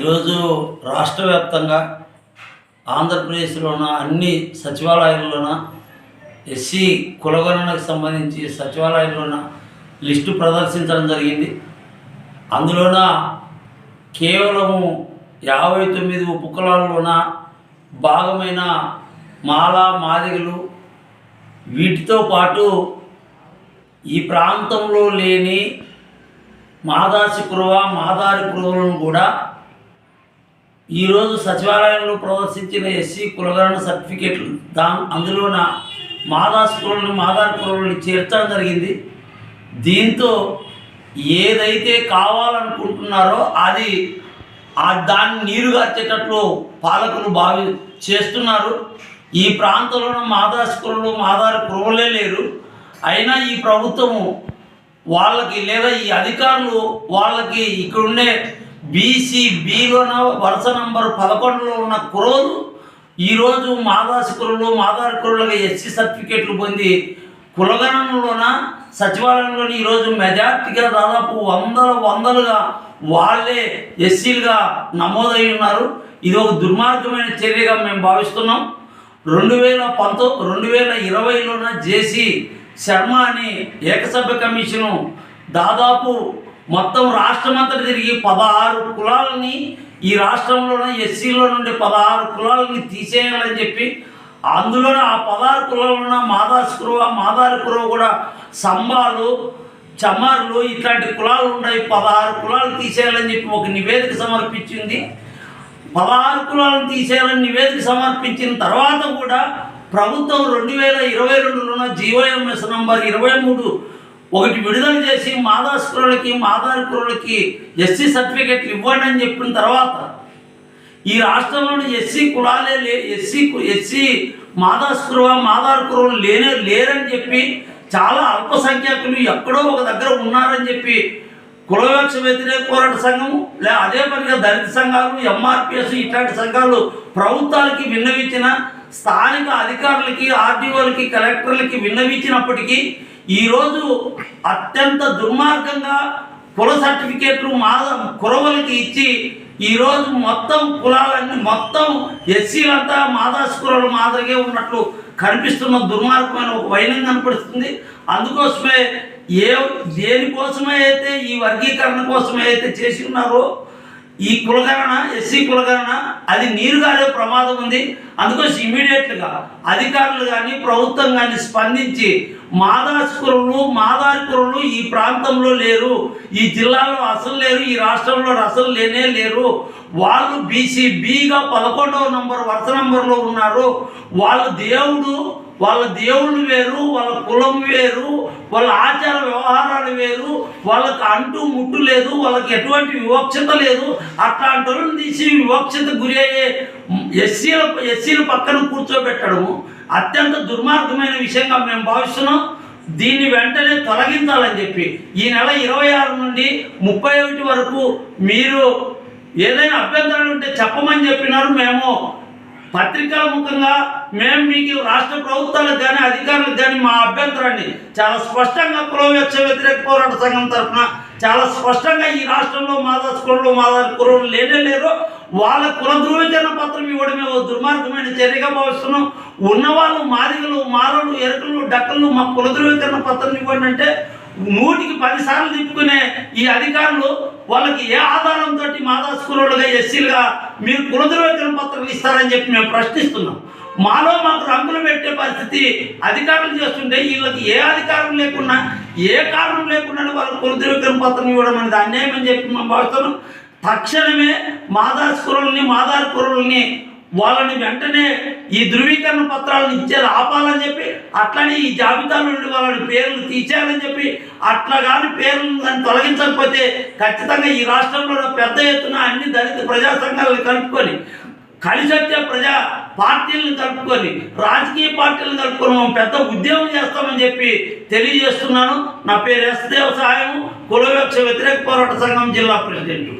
ఈరోజు రాష్ట్ర వ్యాప్తంగా ఆంధ్రప్రదేశ్లోన అన్ని సచివాలయాల్లోన ఎస్సీ కులగణనకు సంబంధించి సచివాలయంలోన లిస్టు ప్రదర్శించడం జరిగింది. అందులోన కేవలము యాభై తొమ్మిది ఉపకులాల్లోన భాగమైన మాల మాదిగలు వీటితో పాటు ఈ ప్రాంతంలో లేని మాదాసి కురవ మాదారి కురవలను కూడా ఈరోజు సచివాలయంలో ప్రదర్శించిన ఎస్సీ కులగరణ సర్టిఫికేట్లు దా అందులోన మాదాసి కురవలను మాదారి చేర్చడం జరిగింది. దీంతో ఏదైతే కావాలనుకుంటున్నారో అది ఆ దాన్ని నీరుగార్చేటట్లు పాలకులు భావి చేస్తున్నారు. ఈ ప్రాంతంలో మాదాసి కురలు మాదారి కురవలే లేరు. అయినా ఈ ప్రభుత్వము వాళ్ళకి లేదా ఈ అధికారులు వాళ్ళకి ఇక్కడ ఉండే బీసీబీలోన వరుస నంబర్ పదకొండులో ఉన్న కురోలు ఈరోజు మాదాసి కురులు మాదారి కురులుగా ఎస్సీ సర్టిఫికేట్లు పొంది కులగణంలోన సచివాలయంలోని ఈరోజు మెజార్టీగా దాదాపు వందల వందలుగా వాళ్ళే ఎస్సీలుగా నమోదై ఉన్నారు. ఇది ఒక దుర్మార్గమైన చర్యగా మేము భావిస్తున్నాం. రెండు వేల పంతో రెండు వేల ఇరవైలోన జేసీ శర్మ అని ఏకసభ్య కమిషను దాదాపు మొత్తం రాష్ట్రమంతా తిరిగి పదహారు కులాలని ఈ రాష్ట్రంలోనే ఎస్సీలో నుండి పదహారు కులాలని తీసేయాలని చెప్పి అందులోనే ఆ పదహారు కులాలను మాదాస్ కురువ మాదారి కురువ కూడా సంబాలు చమార్లు ఇట్లాంటి కులాలు ఉన్నాయి. పదహారు కులాలు తీసేయాలని చెప్పి ఒక నివేదిక సమర్పించింది. పదహారు కులాలను తీసేయాలని నివేదిక సమర్పించిన తర్వాత కూడా ప్రభుత్వం రెండు వేల ఇరవై రెండులోన జీవోఎంఎస్ నంబర్ ఇరవై మూడు ఒకటి విడుదల చేసి మాదాస్ కురులకి కురులకి ఎస్సీ సర్టిఫికెట్లు ఇవ్వండి అని చెప్పిన తర్వాత ఈ రాష్ట్రంలోని ఎస్సీ కులాలే లే ఎస్సీ ఎస్సీ మాదాస్ కురువ కురువులు లేనే లేరని చెప్పి చాలా అల్పసంఖ్యాకులు ఎక్కడో ఒక దగ్గర ఉన్నారని చెప్పి కులవివక్ష వ్యతిరేక పోరాట సంఘము లే అదే పనిగా దళిత సంఘాలు ఎంఆర్పిఎస్ ఇట్లాంటి సంఘాలు ప్రభుత్వాలకి విన్నవించిన స్థానిక అధికారులకి ఆర్డీఓలకి కలెక్టర్లకి విన్నవించినప్పటికీ ఈరోజు అత్యంత దుర్మార్గంగా కుల సర్టిఫికేట్లు మా కురవలకి ఇచ్చి ఈరోజు మొత్తం కులాలన్నీ మొత్తం ఎస్సీలంతా మాదాస్ కులాలు మాదిరిగే ఉన్నట్లు కనిపిస్తున్న దుర్మార్గమైన ఒక వైనం కనపడుతుంది. అందుకోసమే ఏ దేనికోసమే అయితే ఈ వర్గీకరణ కోసమే అయితే చేసి ఉన్నారో ఈ కులగణన ఎస్సీ కులగణన అది నీరుగారే ప్రమాదం ఉంది. అందుకోసం ఇమీడియట్గా అధికారులు కానీ ప్రభుత్వం కానీ స్పందించి మాదాసుకురులు మాదారికురులు ఈ ప్రాంతంలో లేరు ఈ జిల్లాలో అసలు లేరు ఈ రాష్ట్రంలో అసలు లేనే లేరు. వాళ్ళు బీసీ బీగా పదకొండవ నంబర్ వరుస నంబర్లో ఉన్నారు. వాళ్ళ దేవుడు వాళ్ళ దేవుళ్ళు వేరు వాళ్ళ కులం వేరు వాళ్ళ ఆచార వ్యవహారాలు వేరు వాళ్ళకి అంటూ ముట్టు లేదు వాళ్ళకి ఎటువంటి వివక్షత లేదు. అట్లాంటి తీసి వివక్షత గురి అయ్యే ఎస్సీల ఎస్సీల పక్కన కూర్చోబెట్టడము అత్యంత దుర్మార్గమైన విషయంగా మేము భావిస్తున్నాం. దీన్ని వెంటనే తొలగించాలని చెప్పి ఈ నెల ఇరవై ఆరు నుండి ముప్పై ఒకటి వరకు మీరు ఏదైనా అభ్యంతరాలు ఉంటే చెప్పమని చెప్పినారు. మేము పత్రికల ముఖంగా మేము మీకు రాష్ట్ర ప్రభుత్వాలకు కానీ అధికారులకు కానీ మా అభ్యంతరాన్ని చాలా స్పష్టంగా కులవివక్ష వ్యతిరేక పోరాట సంఘం తరఫున చాలా స్పష్టంగా ఈ రాష్ట్రంలో మాదాస్ కులంలో మాదాస్ కులం లేనే లేరు. వాళ్ళ కుల ధృవీకరణ పత్రం ఇవ్వడమే ఓ దుర్మార్గమైన చర్యగా భావిస్తున్నాం. ఉన్నవాళ్ళు మాదిగలు మారలు ఎరకలు డక్కలు మా కుల ధృవీకరణ పత్రం ఇవ్వండి అంటే నూటికి పదిసార్లు తిప్పుకునే ఈ అధికారులు వాళ్ళకి ఏ ఆధారంతో మాదాస్ కురులుగా ఎస్సీలుగా మీరు కుల ధృవీకరణ పత్రం ఇస్తారని చెప్పి మేము ప్రశ్నిస్తున్నాం. మాలో మాకు రంగులు పెట్టే పరిస్థితి అధికారులు చేస్తుంటే వీళ్ళకి ఏ అధికారం లేకున్నా ఏ కారణం లేకుండా వాళ్ళకు కుల ధృవీకరణ పత్రం ఇవ్వడం అనేది అన్యాయం అని చెప్పి మేము భావిస్తాను తక్షణమే మాదార్ కురుల్ని మాదార్ కురుల్ని వాళ్ళని వెంటనే ఈ ధృవీకరణ పత్రాలను ఇచ్చేది ఆపాలని చెప్పి అట్లనే ఈ జాబితాలో నుండి వాళ్ళని పేర్లు తీసేయాలని చెప్పి అట్లా కానీ పేర్లను కానీ తొలగించకపోతే ఖచ్చితంగా ఈ రాష్ట్రంలో పెద్ద ఎత్తున అన్ని దళిత ప్రజా సంఘాలను కలుపుకొని కలిసి వచ్చే ప్రజా పార్టీలను కలుపుకొని రాజకీయ పార్టీలను కలుపుకొని మనం పెద్ద ఉద్యమం చేస్తామని చెప్పి తెలియజేస్తున్నాను. నా పేరు ఎస్ దేవసాయం కులవక్ష వ్యతిరేక పోరాట సంఘం జిల్లా ప్రెసిడెంట్.